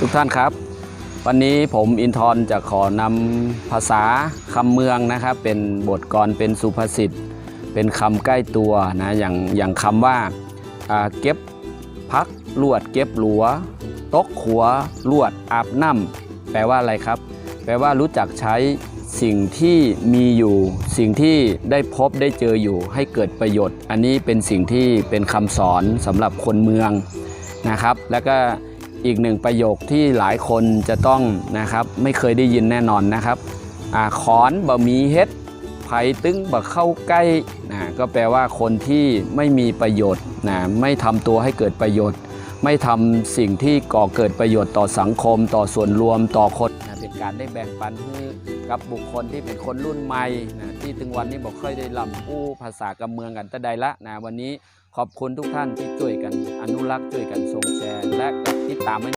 ทุกท่านครับ วันนี้ผมอินทร์จะขอนำภาษาคำเมืองนะครับ เป็นบทกลอนเป็นสุภาษิตเป็นคำใกล้ตัวนะอย่างอย่างคำว่าอ่าเก็บพักลวดเก็บหลัวตกขัวลวดอาบน้ำแปลว่าอะไรครับ แปลว่ารู้จักใช้สิ่งที่มีอยู่ สิ่งที่ได้พบได้เจออยู่ ให้เกิดประโยชน์ อันนี้เป็นสิ่งที่เป็นคำสอนสำหรับคนเมืองนะครับ แล้วก็ อีกหนึ่งประโยคที่หลายคนจะต้องนะครับไม่เคยได้ยินแน่นอนนะครับอขอนบะมีเฮ็ดไผ่ตึงบะเข้าใกล้นะก็แปลว่าคนที่ไม่มีประโยชน์นะไม่ทำตัวให้เกิดประโยชน์ ไม่ทำสิ่งที่ก่อเกิดประโยชน์ต่อสังคม ต่อส่วนรวมต่อคนนะเป็น การได้แบ่งปันให้กับบุคคลที่เป็นคนรุ่นใหม่นะที่ถึงวันนี้บอกค่อยได้ลำอู้ภาษากับเมืองกันแต่ใดละนะวันนี้ขอบคุณทุกท่านที่ช่วยกันอนุรักษ์ช่วยกันส่งแชร์และติดตามให้